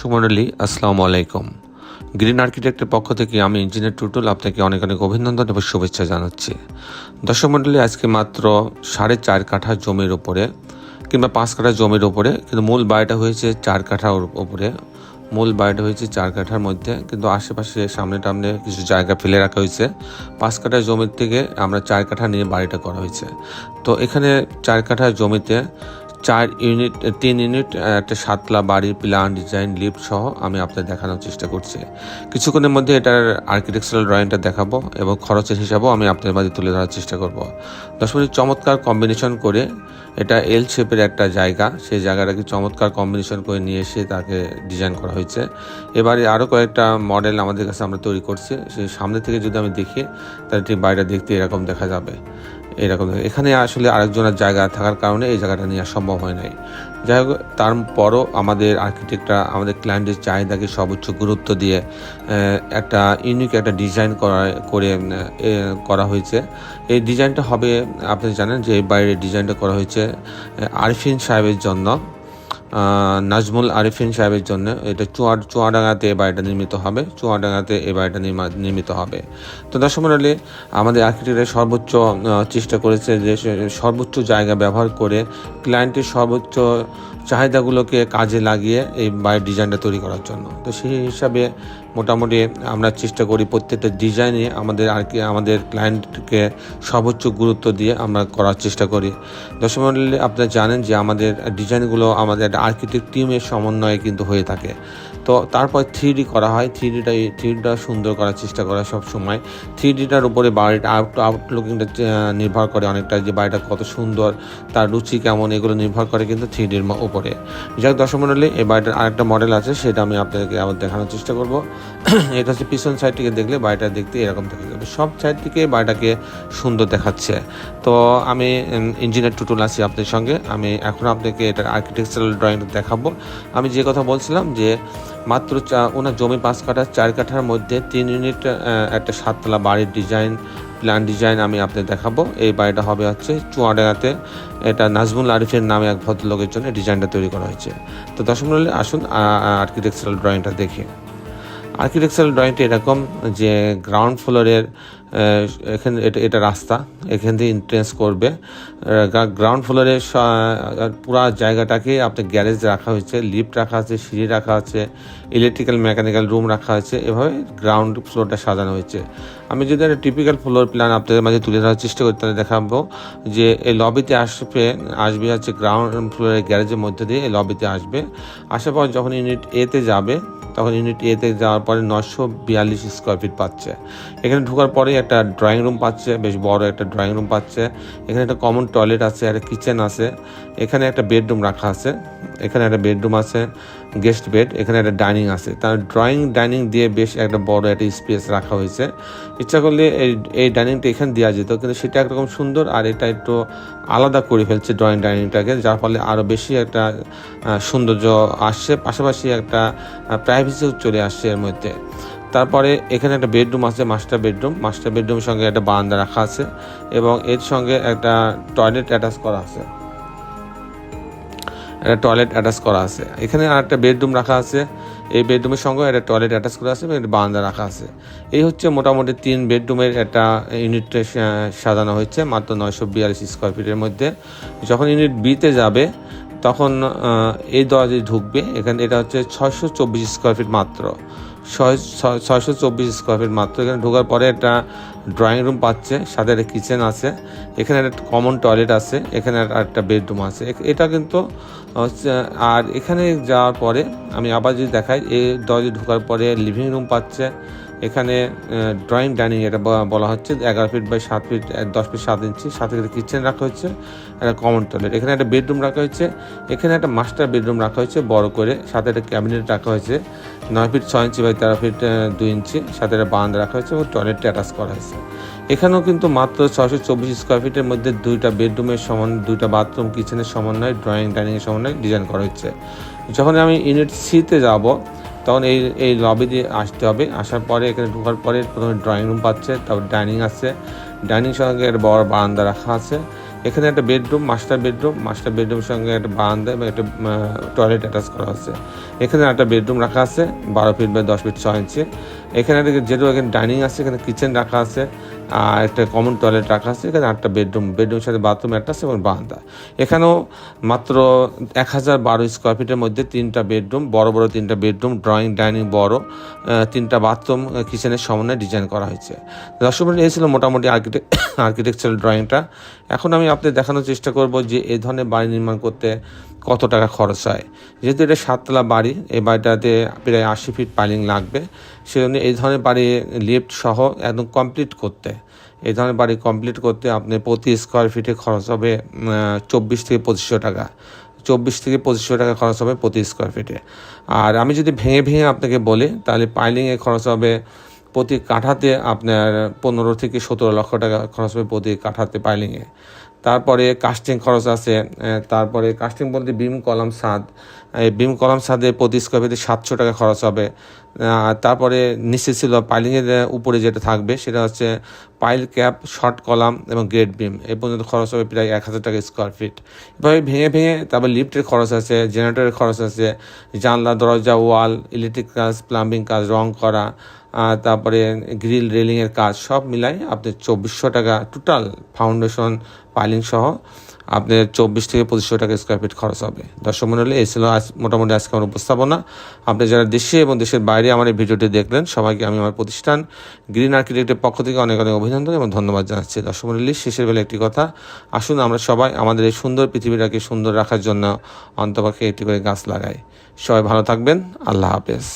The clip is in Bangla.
সুমন্ডলী আসসালামু আলাইকুম। গ্রিন আর্কিটেক্টের পক্ষ থেকে আমি ইঞ্জিনিয়ার টুটুল আপনাকে অনেক অনেক অভিনন্দন এবং শুভেচ্ছা জানাচ্ছি। দর্শক মণ্ডলী, আজকে মাত্র সাড়ে চার কাঠা জমির ওপরে কিংবা পাঁচ কাঠা জমির ওপরে কিন্তু মূল বাড়িটা হয়েছে চার কাঠার উপরে। মূল বাড়িটা হয়েছে চার কাঠার মধ্যে, কিন্তু আশেপাশে সামনে টামনে কিছু জায়গা ফেলে রাখা হয়েছে। পাঁচ কাঠা জমির থেকে আমরা চার কাঠা নিয়ে বাড়িটা করা হয়েছে। তো এখানে চার কাঠা জমিতে চার ইউনিট, তিন ইউনিট একটা সাতলা বাড়ির প্ল্যান ডিজাইন লিফট সহ আমি আপনাদের দেখানোর চেষ্টা করছি। কিছুক্ষণের মধ্যে এটার আর্কিটেকচারাল ড্রয়িংটা দেখাবো এবং খরচের হিসাবেও আমি আপনাদের মাঝে তুলে ধরার চেষ্টা করব। দশ মিনিট চমৎকার কম্বিনেশন করে এটা এল শেপের একটা জায়গা, সেই জায়গাটাকে চমৎকার কম্বিনেশন করে নিয়ে এসে তাকে ডিজাইন করা হয়েছে। এবারে আরও কয়েকটা মডেল আমাদের কাছে আমরা তৈরি করছি, সেই সামনে থেকে যদি আমি দেখি, তাহলে ঠিক বাড়িটা দেখতে এরকম দেখা যাবে। এরকম এখানে আসলে আরেকজনের জায়গা থাকার কারণে এই জায়গাটা নেওয়া সম্ভব হয় নাই। যাই হোক, তারপরও আমাদের আর্কিটেক্টরা আমাদের ক্লায়েন্টের চাহিদাকে সর্বোচ্চ গুরুত্ব দিয়ে একটা ইউনিক একটা ডিজাইন করা করে করা হয়েছে। এই ডিজাইনটা হবে, আপনি জানেন যে এই বাইরের ডিজাইনটা করা হয়েছে আরফিন সাহেবের জন্য। নাজমুল আরিফিন সাহেবের জন্য এটা চুয়া, চুয়াডাঙ্গাতে এ বাড়িটা নির্মিত হবে, চুয়াডাঙ্গাতে এ বাড়িটা নির্মিত হবে। তো দর্শক মন্ডলী, আমাদের আর্কিটেক্টরা সর্বোচ্চ চেষ্টা করেছে যে সর্বোচ্চ জায়গা ব্যবহার করে ক্লায়েন্টের সর্বোচ্চ চাহিদাগুলোকে কাজে লাগিয়ে এই বাড়ির ডিজাইনটা তৈরি করার জন্য। তো সেই হিসাবে মোটামুটি আমরা চেষ্টা করি প্রত্যেকটা ডিজাইনে আমাদের আর কি, আমাদের ক্লায়েন্টকে সর্বোচ্চ গুরুত্ব দিয়ে আমরা করার চেষ্টা করি। দর্শক আপনারা জানেন যে আমাদের ডিজাইনগুলো আমাদের একটা আর্কিটেক্ট টিমের সমন্বয়ে কিন্তু হয়ে থাকে। তো তারপর থ্রি ডি করা হয়। থ্রি ডিটা থ্রি ডিটা সুন্দর করার চেষ্টা করা সব সময়। থ্রি ডিটার উপরে বাড়িটা আউট আউটলুকিংটা নির্ভর করে অনেকটা যে বাড়িটা কত সুন্দর, তার রুচি কেমন, এগুলো নির্ভর করে কিন্তু থ্রি ডির উপরে। যাক, দর্শক মন্ডলী এই বাড়িটার আরেকটা মডেল আছে, সেটা আমি আপনাদেরকে আবার দেখানোর চেষ্টা করব। এটা হচ্ছে পিছন সাইড থেকে দেখলে বাড়িটা দেখতে এরকম দেখা যাবে সব সাইড থেকে বাড়িটাকে সুন্দর দেখাচ্ছে। তো আমি ইঞ্জিনিয়ার টুটুল আছি আপনাদের সঙ্গে। আমি এখন আপনাকে এটার আর্কিটেকচারাল ড্রয়িংটা দেখাবো। আমি যে কথা বলছিলাম যে, মাত্র চা, ওনার জমি পাঁচ কাঠা, চার কাঠার মধ্যে তিন ইউনিট একটা সাততলা বাড়ির ডিজাইন প্ল্যান ডিজাইন আমি আপনাদের দেখাবো। এই বাড়িটা হবে হচ্ছে চুয়াডাঙ্গাতে। এটা নাজমুল আরিফের নামে এক ভদ্রলোকের জন্য ডিজাইনটা তৈরি করা হয়েছে। তো দশম আসুন আর্কিটেকচারাল ড্রয়িংটা দেখি। আর্কিটেকচারাল ড্রয়িংটা এরকম যে গ্রাউন্ড ফ্লোরের এখানে এটা এটা রাস্তা, এখান থেকে এন্ট্রেন্স করবে। গ্রাউন্ড ফ্লোরে পুরো জায়গাটাকে আপনার গ্যারেজ রাখা হয়েছে লিফট রাখা আছে, সিঁড়ি রাখা আছে ইলেকট্রিক্যাল মেকানিক্যাল রুম রাখা আছে, এভাবে গ্রাউন্ড ফ্লোরটা সাজানো হয়েছে। আমি যদি একটা টিপিক্যাল ফ্লোর প্ল্যান আপনাদের মাঝে তুলে ধরার চেষ্টা করি, তাহলে দেখাবো যে এই লবিতে আসবে আসবে হচ্ছে গ্রাউন্ড ফ্লোরের গ্যারেজের মধ্যে দিয়ে এই লবিতে আসবে। আসার পর যখন ইউনিট এতে যাবে, তখন ইউনিট এতে যাওয়ার পরে নশো বিয়াল্লিশ স্কোয়ার ফিট পাচ্ছে। এখানে ঢোকার পরেই একটা ড্রয়িং রুম পাচ্ছে, বেশ বড় একটা ড্রয়িং রুম পাচ্ছে। এখানে একটা কমন টয়লেট আছে একটা কিচেন আছে। এখানে একটা বেডরুম রাখা আছে, এখানে একটা বেডরুম আছে গেস্ট বেড এখানে একটা ডাইনিং আছে। তার ড্রয়িং ডাইনিং দিয়ে বেশ একটা বড় একটা স্পেস রাখা হয়েছে। ইচ্ছা করলে এই এই ডাইনিংটা এখানে দেওয়া যেত, কিন্তু সেটা একরকম সুন্দর আর এটা একটু আলাদা করে ফেলছে ড্রয়িং ডাইনিংটাকে যার ফলে আরও বেশি একটা সৌন্দর্য আসছে। পাশাপাশি একটা প্রাইভেসিও চলে আসছে এর মধ্যে। তারপরে এখানে একটা বেডরুম আছে মাস্টার বেডরুম মাস্টার বেডরুমের সঙ্গে একটা বারান্দা রাখা আছে এবং এর সঙ্গে একটা টয়লেট অ্যাটাচ করা আছে। একটা টয়লেট অ্যাটাচ করা আছে। এখানে আর একটা বেডরুম রাখা আছে। এই বেডরুমের সঙ্গে একটা টয়লেট অ্যাটাচ করা আছে এবং একটা বারান্দা রাখা আছে। এই হচ্ছে মোটামুটি তিন বেডরুমের একটা ইউনিট সাজানো হয়েছে, মাত্র নয়শো বিয়াল্লিশ স্কোয়ার ফিটের মধ্যে। যখন ইউনিট বিতে যাবে, তখন এই দরজায় ঢুকবে। এখানে এটা হচ্ছে ছয়শো চব্বিশ স্কোয়ার ফিট মাত্র। ছয়শো চব্বিশ স্কোয়ার ফিট মাত্র। এখানে ঢোকার পরে একটা ড্রয়িং রুম পাচ্ছে, সাথে একটা কিচেন আছে। এখানে একটা কমন টয়লেট আছে, এখানে একটা বেডরুম আছে। এটা কিন্তু আর এখানে যাওয়ার পরে আমি আবার যদি দেখাই, এ দরজা ঢোকার পরে লিভিং রুম পাচ্ছে এখানে ড্রয়িং ডাইনিং এটা বলা হচ্ছে, এগারো ফিট বাই সাত ফিট দশ ফিট সাত ইঞ্চি সাথে একটা কিচেন রাখা হয়েছে, একটা কমন টয়লেট এখানে একটা বেডরুম রাখা হয়েছে, এখানে একটা মাস্টার বেডরুম রাখা হয়েছে, বড় করে, সাথে একটা ক্যাবিনেট রাখা হয়েছে, নয় ফিট ছয় ইঞ্চি বাই তেরো ফিট দুই ইঞ্চি সাথে একটা বাঁধ রাখা হয়েছে এবং টয়লেটটা অ্যাটাচ করা হয়েছে। এখানেও কিন্তু মাত্র ছশো চব্বিশ স্কোয়ার ফিটের মধ্যে দুইটা বেডরুমের সমান, দুইটা বাথরুম কিচেনের সমন্বয় ড্রয়িং ডাইনিংয়ের সমন্বয় ডিজাইন করা হচ্ছে যখন আমি ইউনিট সিতে যাব তখন এই এই লবি দিয়ে আসতে হবে। আসার পরে এখানে ঢোকার পরে প্রথমে ড্রয়িং রুম পাচ্ছে, তারপর ডাইনিং আছে। ডাইনিং সঙ্গে একটা বড় বারান্দা রাখা আছে। এখানে একটা বেডরুম মাস্টার বেডরুম মাস্টার বেডরুমের সঙ্গে একটা বারান্দা এবং একটা টয়লেট অ্যাটাচ করা আছে। এখানে একটা বেডরুম রাখা আছে, বারো ফিট বাই দশ ফিট ছয় ইঞ্চি এখানে একটা যেহেতু এখানে ডাইনিং আছে, এখানে কিচেন রাখা আছে। আর একটা কমন টয়লেট রাখা আছে, এখানে আটটা বেডরুম বেডরুমের সাথে বাথরুম একটা আছে এবং বারান্দা। এখানেও মাত্র এক হাজার বারো স্কোয়ার ফিটের মধ্যে তিনটা বেডরুম বড় বড় তিনটা বেডরুম ড্রয়িং ডাইনিং বড় তিনটা বাথরুম কিচেনের সমন্বয়ে ডিজাইন করা হয়েছে। দর্শক এই ছিল মোটামুটি আর্কিটেক্ট আর্কিটেকচারাল ড্রয়িংটা এখন আমি আপনাদের দেখানোর চেষ্টা করব যে এই ধরনের বাড়ি নির্মাণ করতে কত টাকা খরচ হয়। যেহেতু এটা সাততলা বাড়ি, এই বাড়িটাতে প্রায় আশি ফিট পাইলিং লাগবে। সেজন্য এই ধরনের বাড়ি লিফট সহ একদম কমপ্লিট করতে। এই ধরনের বাড়ি কমপ্লিট করতে আপনি প্রতি স্কোয়ার ফিটে খরচ হবে চব্বিশ থেকে পঁচিশশো টাকা। চব্বিশ থেকে পঁচিশশো টাকা খরচ হবে প্রতি স্কোয়ার ফিটে আর আমি যদি ভেঙে ভেঙে আপনাকে বলি, তাহলে পাইলিংয়ে খরচ হবে প্রতি কাঠাতে আপনার পনেরো থেকে সতেরো লক্ষ টাকা খরচ হবে প্রতি কাঠাতে পাইলিংয়ে তারপরে কাস্টিং খরচ আছে তারপরে কাস্টিং বলতে বিম কলাম ছাদ। এই বিম কলাম ছাদে প্রতি স্কোয়ার ফিটে সাতশো টাকা খরচ হবে। তারপরে নিচে ছিল পাইলিংয়ের উপরে যেটা থাকবে, সেটা হচ্ছে পাইল ক্যাপ, শর্ট কলাম এবং গ্রেড বিম। এ পর্যন্ত খরচ হবে প্রায় এক হাজার টাকা স্কোয়ার ফিট এভাবে ভেঙে ভেঙে তারপর লিফ্টের খরচ আছে, জেনারেটরের খরচ আছে, জানলা, দরজা, ওয়াল ইলেকট্রিক কাজ প্লাম্বিং কাজ, রং করা তারপরে গ্রিল রেলিংয়ের কাজ সব মিলাই আপনি চব্বিশশো টাকা টোটাল ফাউন্ডেশন পাইলিং সহ আপনার চব্বিশ থেকে পঁচিশশো টাকা স্কোয়ার ফিট খরচ হবে। দর্শক মন্ডলী, এই ছিল আজ মোটামুটি আজকে আমার উপস্থাপনা। আপনি যারা দেশে এবং দেশের বাইরে আমার এই ভিডিওটি দেখলেন, সবাইকে আমি আমার প্রতিষ্ঠান গ্রিন আর্কিটেক্টের পক্ষ থেকে অনেক অনেক অভিনন্দন এবং ধন্যবাদ জানাচ্ছি। দর্শক মন্ডলী, শেষের বেলা একটি কথা, আসুন আমরা সবাই আমাদের এই সুন্দর পৃথিবীটাকে সুন্দর রাখার জন্য অন্তপক্ষে একটি করে গাছ লাগাই। সবাই ভালো থাকবেন, আল্লাহ হাফেজ।